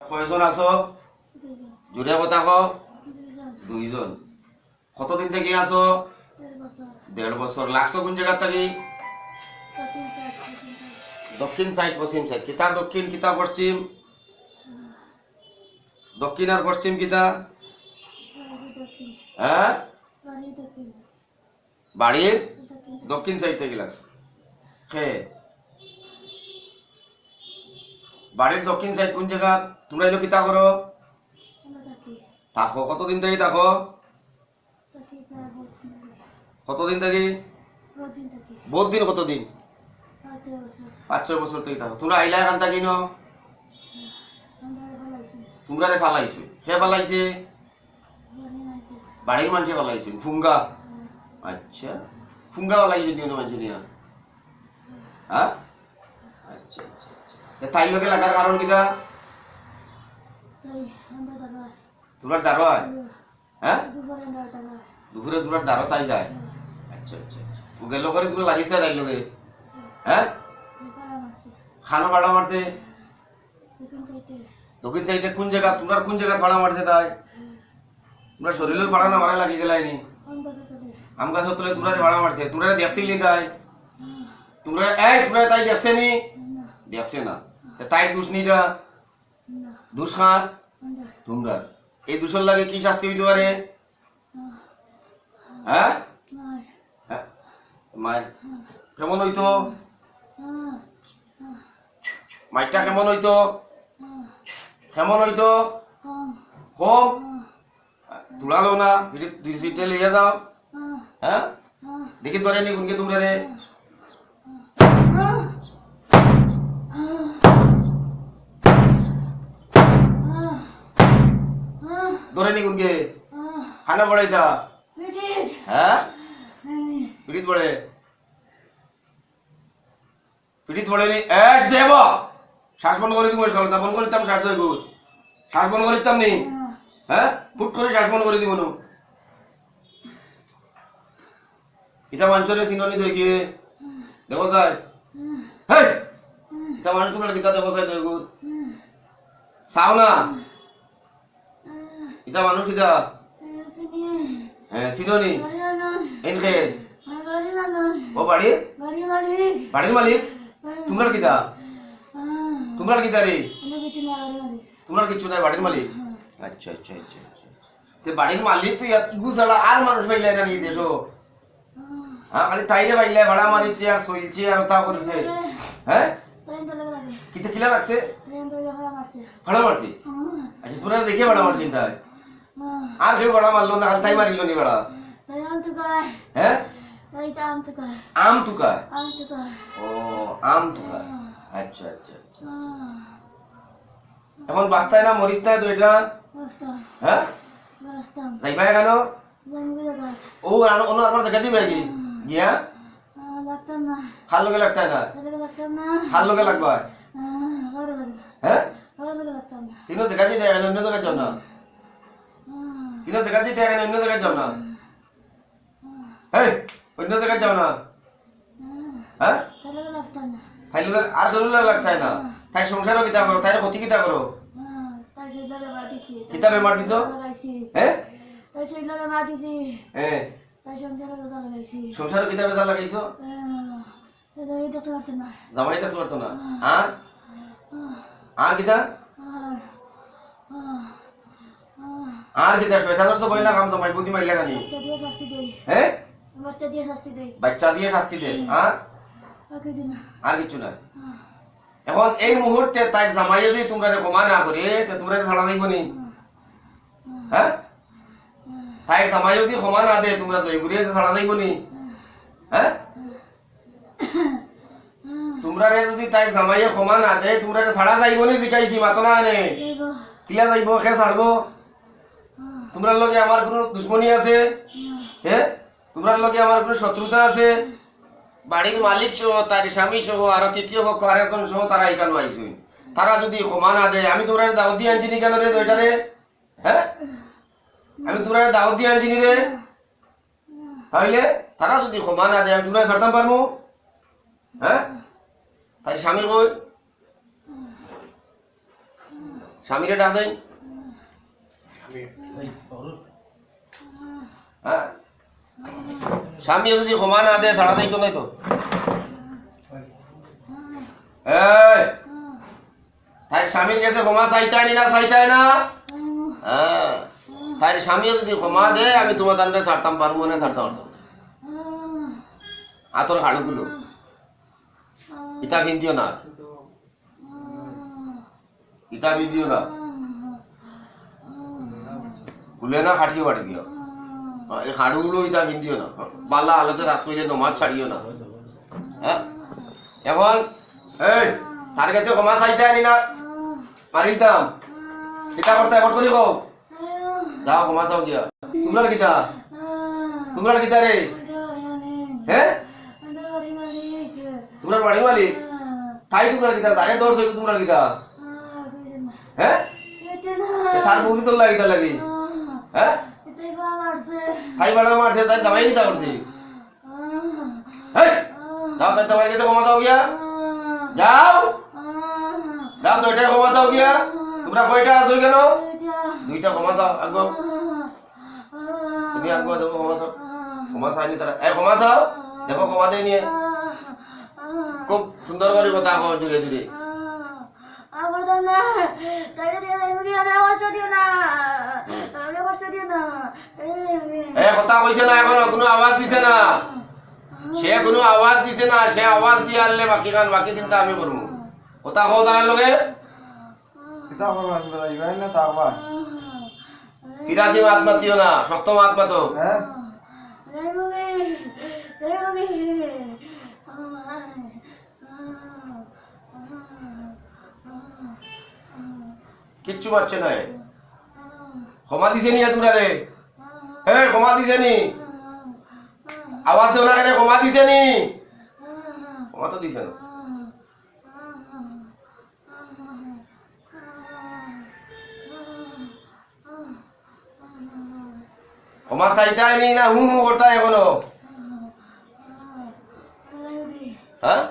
কয়জন আছো? জোরে কথা কও দুইজন। কতদিন থেকে আছো? দেড় বছর লাগছো কোন জায়গা থেকে? দক্ষিণ সাইড পশ্চিম সাইড কিতা দক্ষিণ, কিতা পশ্চিম? দক্ষিণ আর পশ্চিম কিতা? হ্যাঁ বাড়ির দক্ষিণ সাইড থেকে লাগছো। খে বাড়ির দক্ষিণ সাইড কোন জায়গা? তোমরা এলো কিতা করো? থাকো কতদিন থেকে থাকো কতদিন থেকে? বহুত দিন কতদিন? পাঁচ ছয় বছর থেকে থাকো তোমরা আইলা এখান থাকি ন? তোমরা রে ফালাইছো। কে ফালাইছে? বাড়ির মানুষে ফালাইছে। ফুঙ্গা? আচ্ছা। ফুঙ্গা ফালাইছে নিয়ে মানুষে নিয়ে। হ্যাঁ? আচ্ছা আচ্ছা। তাই লোকে লাগার কারণ কিটা তোমরা দারোয়ায় হ্যাঁ? দুপুরে তোমরা দারো তাই যায়? আচ্ছা আচ্ছা আচ্ছা। ও গেল করে তুমি লাগিস তাই লোকে হ্যাঁ? খানো ভাড়া মারছে? দক্ষিণ সাইডে। কোন জায়গা? তোমরা কোন জায়গা ভাড়া মারছে তাই? তোমরা শরীরের ভাড়া না মারা লাগি গেলাইনি আম গাছ তোলে তোমরা ভাড়া মারছে। তোমরা দেখছিলি তাই? তোমরা এই তোমরা তাই দেখছে নি? দেখছে না। তাই দুষ নিটা দুষ তোমরা এই দুষের লাগে কি শাস্তি হইতে পারে? হ্যাঁ? হ্যাঁ? মায়ের কেমন হইতো? মাইটা কেমন হইতো? কেমন হইতো? কম। তুলালো না। দুই সিটে লিয়ে যাও। হ্যাঁ? দেখি তোরে নি কোনকে তোমরা রে। ধরে নি কোনকে খানা পড়াইতা হ্যাঁ? পিড়িত পড়ে। পিড়িত পড়ে নি। এস দেব শ্বাস বন্ধ করে দিব না বন্ধ করিতাম শ্বাস দইব শ্বাস বন্ধ করিতাম নি। হ্যাঁ? ফুট করে শ্বাস বন্ধ করে দিব নু। ইটা মানুষরে চিননি দই গিয়ে। দেখো যায় হেই! ইটা মানুষ তোমার কিতা দেখো যায় দই গুড় চাও না? ইটা মানুষ কিতা হ্যাঁ চিননি? এনকে? ও বাড়ি? বাড়ির মালিক? তোমরা কিতা তোমরা কিতা রে তোমরা কিছু নাই বাড়ির মালিক? আচ্ছা আচ্ছা আচ্ছা আচ্ছা। তে বাড়ির মালিক তো ইগু ছাড়া আর মানুষ পাইলে না নি দেশো হ্যাঁ খালি তাইরে পাইলে ভাড়া মারিছে আর সইলছে আর তা করেছে হ্যাঁ কিতা কিলা লাগছে? ভাড়া মারছি আচ্ছা তোরা দেখে ভাড়া মারছি তাই। আর কেউ ভাড়া মারলো না তাই মারিল নি ভাড়া হ্যাঁ? আম তুকা ও আম তুকা আচ্ছা আচ্ছা আচ্ছা। এখন বাস্তায় না মরিস না তো এটা? হ্যাঁ? যাইবা কেন? ও আর অন্য আর দেখা যাবে কি গিয়া? লাগতাম না। খাল লগে লাগতা না? লাগতাম না। খাল লগে লাগবা? হ্যাঁ? তিনো দেখা এখন অন্য জায়গায় যাও না? তিনো দেখা যেতে এখন অন্য জায়গায় যাও না। এই অন্য জায়গায় যাও না। হ্যাঁ? ঘরে লাগে লাগতাম না তাই লগে আর লাগে লাগতাই না? তাই সংসারও কিতা করো তাই ক্ষতি কিতা করো? তাই সেই লাগে কিতা বেমার দিছ হ্যাঁ আর কিতা? আর আর কিতা শয়তানের তো বইলা কাম জামাই বুদ্ধি মাইলা গানি বাচ্চা দিয়ে শাস্তি দেই। হ্যাঁ বাচ্চা দিয়ে শাস্তি দেই। বাচ্চা দিয়ে শাস্তি দেস আর? আর কিছু না। এখন এই মুহূর্তে তাই জামাই যদি তোমরা ক্ষমা না করে তে তোমরা ছাড়া যাইব নি? হ্যাঁ? তাই জামাই যদি ক্ষমা না দে তোমরা দই ঘুরিয়ে ছাড়া যাইব নি? হ্যাঁ? তোমরা রে যদি তাই জামাইয়ে ক্ষমা না দে তোমরা ছাড়া যাইব নি? জিকাইছি মাতো না কিলা যাইব? খে ছাড়বো তোমরা লগে আমার কোনো দুশ্মনী আছে? হ্যাঁ? তোমরা লগে আমার কোনো শত্রুতা আছে? বাড়ির মালিক সহ তার স্বামী সহ আর তৃতীয় পক্ষ আর একজন সহ তারা এখানে আইসুই তারা যদি ক্ষমা না দেয় আমি তোমরা দাওয়াত দিয়ে আনছি নি কেন রে দুইটারে হ্যাঁ? আমি তোমরা দাওয়াত দিয়ে আনছি নি রে? তাইলে তারা যদি ক্ষমা না দেয় আমি তোমরা ছাড়তাম পারব হ্যাঁ? তাই স্বামী কই? স্বামীরে ডাক দেন হ্যাঁ? স্বামী যদি ক্ষমা না দেয় ছাড়া দেয় নাই তো। স্বামীর কাছে ক্ষমা চাইতে আনি না, চাইতে না। হ্যাঁ? তাই স্বামী যদি ক্ষমা দেয়, আমি তোমার দান্ডে ছাড়তাম, পারব না, ছাড়তে পারতাম আতর হাড়ুগুলো। ইটা কিনতিও না। ইটা বিদিও না। গুলে না খাটিও বাড়ি দিও হ্যাঁ, এই হাড়ুগুলো ইটা কিনতিও না। বাল্লা আলোতে রাত কইলে নমাজ ছাড়িও না। হ্যাঁ? এখন এই তার কাছে ক্ষমা চাইতে আনি না। মারিতাম কিতা করতে একট করি কও? যাও ক্ষমা চাও গিয়া। তোমরা কিতা? তোমরা কিতা রে? হ্যাঁ তোমরা বাড়ি মালিক? তাই তোমরা কিতা? জানে দৌড় তোমরা কিতা? হ্যাঁ তার বউকি তোর লাগি তা লাগি। হ্যাঁ? তাই বাড়া মারছে, তাই জামাই কিতা করছে যাও, তাই তোমার কাছে ক্ষমা চাও গিয়া। যাও! যাও, দুইটা ক্ষমা চাও গিয়া। তোমরা কয়টা আছো কেন দুইটা ক্ষমা চাও আগুয়া তুমি আগুয়া দেখো, ক্ষমা চাও। ক্ষমা চাইনি তারা। এই দেখো, ক্ষমা দেয় নিয়ে খুব সুন্দর করে কথা কও জুড়ে জুড়ে। এ কথা কইছে না এখন কোনো আওয়াজ দিছে না? সে কোনো আওয়াজ দিছে না সে আওয়াজ দিয়ে আনলে বাকি গান বাকি চিন্তা আমি করব কথা কও তার লগে? কিতা করবা তোমরা যাইবাই না তা আবার ফিরাতি মাত মাতিও না শক্ত মাত মাতো কিচ্ছু পাচ্ছে না। ক্ষমা দিছে নি তোমরা রে হে, ক্ষমা দিছে নি? আওয়াজ দেও না কেন ক্ষমা দিছে নি? ক্ষমা তো দিছে না? ক্ষমা চাইতাই নি না হু হু করতাই এখনও? হ্যাঁ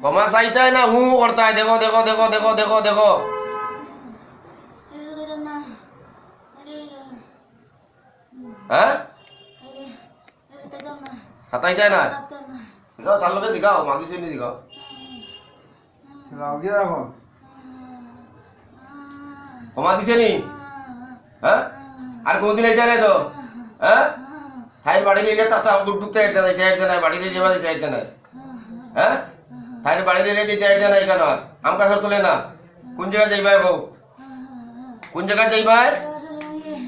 ক্ষমা চাইতাই না হু হু করতাই দেখো দেখো দেখো দেখো দেখো দেখো। সাতাইতাই না জিগাও তার লগে জিগাও মা দিছে নি জিগাও যাও গিয়া এখন ক্ষমা দিছে নি হ্যাঁ আর কোনদিন আইতা নাই তো হ্যাঁ থাইর বাড়ি লিলে তাতা গুড্ডুকতে আইতে নাই আইতে নাই বাড়ি লিলে যাবা দিতে আইতে নাই হ্যাঁ থাইর বাড়ি লিলে যেতে আইতে নাই কেন আম কাছর তোলে না কোন জায়গায় যাইবাই বউ কোন জায়গায় যাইবাই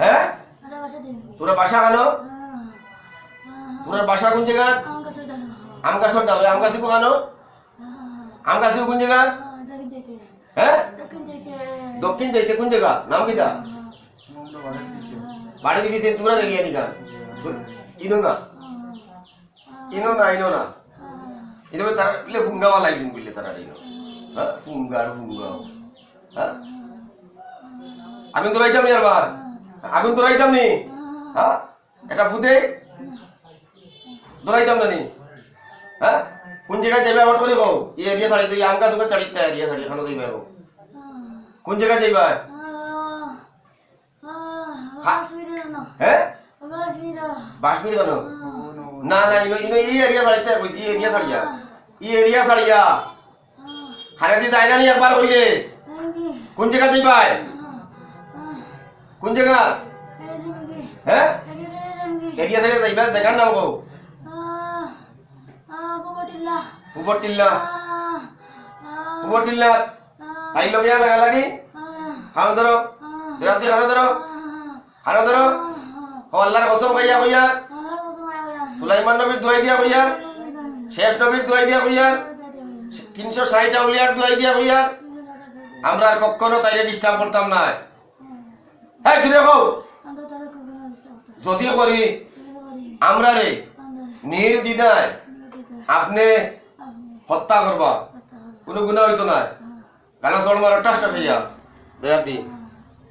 হ্যাঁ তোরা বাসা কেন তোর বাসা কোন জায়গা? আম গাছর ডাল। আম গাছি কেন আম গাছি কোন জায়গা? হ্যাঁ? দক্ষিণ যাইতে কোন জায়গা? নাম কিটা বাড়ি দিছে তোমরা রেলিয়া নিকা ইনো না? ইনো না ইনো না? ইনো তারা ইলে ফুঙ্গাওয়া লাগছেন বললে তারা ইনো। হ্যাঁ? ফুঙ্গার ফুঙ্গাও হ্যাঁ? আগুন তো রাইতাম নি আর বার? আগুন তো রাইতাম নি হ্যাঁ? এটা ফুদে? দৌড়াইতাম না নি হ্যাঁ? কোন জায়গায় যাইবা আবার করে কও। এই এরিয়া ছাড়ি তুই আম গাছ উপরে ছাড়িতে এরিয়া ছাড়ি এখানে যাইবা কও কোন জায়গায় যাইবা? হ্যাঁ? না না, ইনো এই এরিয়া ছাড়িতে কইছি, এই এরিয়া ছাড়িয়া এই এরিয়া ছাড়িয়া হারে দি একবার কইলে? কোন জায়গা যাইবা? কোন জায়গা? হ্যাঁ? এরিয়া ছাড়িয়া যাইবা, জায়গার নাম কও। ফুবর টিল্লা ফুবর টিল্লা তাই লগিয়া লাগা লাগি খাও ধরো দেওয়ার দিয়ে খানো ধরো খানো ধরো ও আল্লাহর কসম কইয়া কইয়া সুলাইমান নবীর দোয়াই দিয়া কইয়া শেষ নবীর দোয়াই দিয়া কইয়া তিনশো ষাট আউলিয়ার দোয়াই দিয়া কইয়া আমরা আর কখনো তাইরে ডিস্টার্ব করতাম না হ্যাঁ জুড়ে যদি করি আমরা রে নির্দ্বিধায় আপনি হত্যা করবা? কোনো গুণা হইতো না গালা চড় মারো টাস টাস হইয়া। দয়ার দি।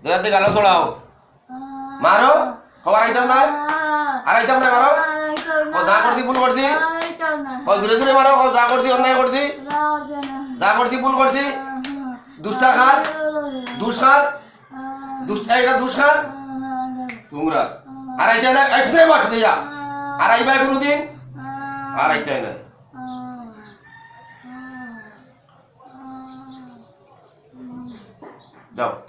দয়ার দি গালা চড়াও মারো? খবর আইতাম না আর আইতাম না মারো? ও যা করছি ভুল করছি? ও জোরে জোরে মারো ও যা করছি অন্যায় করছি? যা করছি ভুল করছি? দুষ্টা খার দুষ খার দুষ্ট এটা দুষ্কার তোমরা। আর আইতে না আসতে বাসা দিয়া আর আইবা কোনোদিন? আর আইতে না Não,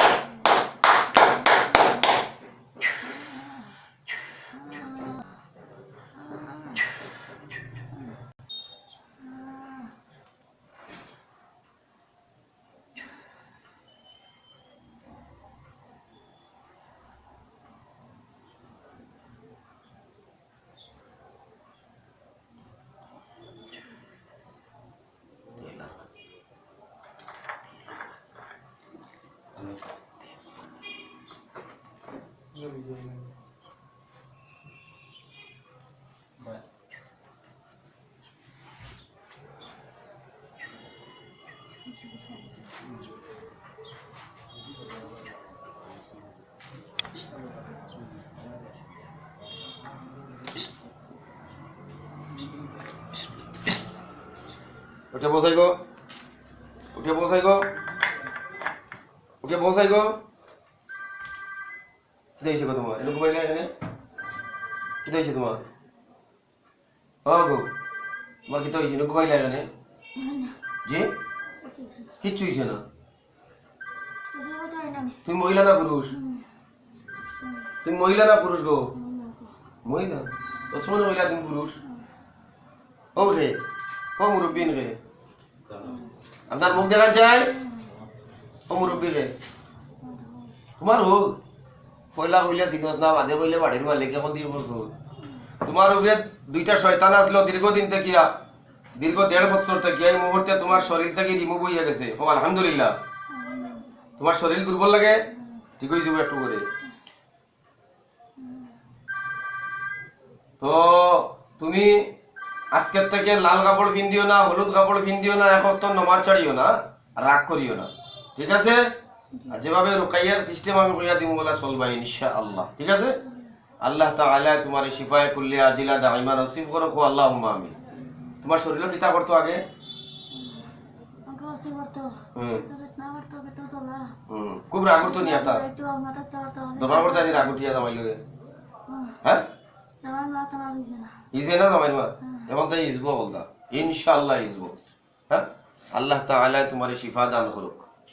Güzel bir görünüm. Evet. 오케이 보세요 이거 오케이 보세요 이거 오케이 보세요 이거 হয়েছে গো তোমার এরকম পাইলে এখানে কি হয়েছে তোমার ও গো তোমার কি হয়েছে এরকম পাইলে এখানে জি কিচ্ছু হয়েছে না তুমি মহিলা না পুরুষ তুমি মহিলা না পুরুষ গো মহিলা তো সময় মহিলা তুমি পুরুষ ও রে ও মুরব্বিন রে আপনার মুখ দেখা যায় ও মুরব্বী রে তোমার হোক পয়লা কইলে চিনস না বাদে কইলে বাড়ির মালিক দিয়ে বসো তোমার উপরে দুইটা শয়তান আসলো দীর্ঘদিন থেকিয়া, দীর্ঘ দেড় বছর থেকে এই মুহূর্তে তোমার শরীর থেকে রিমুভ হইয়া গেছে। ও আলহামদুলিল্লাহ। তোমার শরীর দুর্বল লাগে? ঠিক হয়ে যাব একটু করে। তো তুমি আজকের থেকে লাল কাপড় পিন্দিও না, হলুদ কাপড় পিন্দিও না এখন তো নমাজ ছাড়িও না রাগ করিও না। ঠিক আছে? আর যেভাবে রোকাইয়ার সিস্টেম আমি কইয়া দিব বলা চলবা ইনশা আল্লাহ ঠিক আছে? আল্লাহ তাআলা তোমার শিফায়ে কুল্লি আজিলা দাইমা নসিব করো খো আল্লাহ আমি তোমার শরীরে কিতা করতো আগে? খুব রাগ করতো নি একটা দরবার করতে আনি রাগ উঠিয়া জামাই লগে? হ্যাঁ। ইজে না জামাই মা? এখন তাই ইজবো বলতা। ইনশাআল্লাহ ইজবো। হ্যাঁ? আল্লাহ তাআলা তোমার শিফা দান করুক।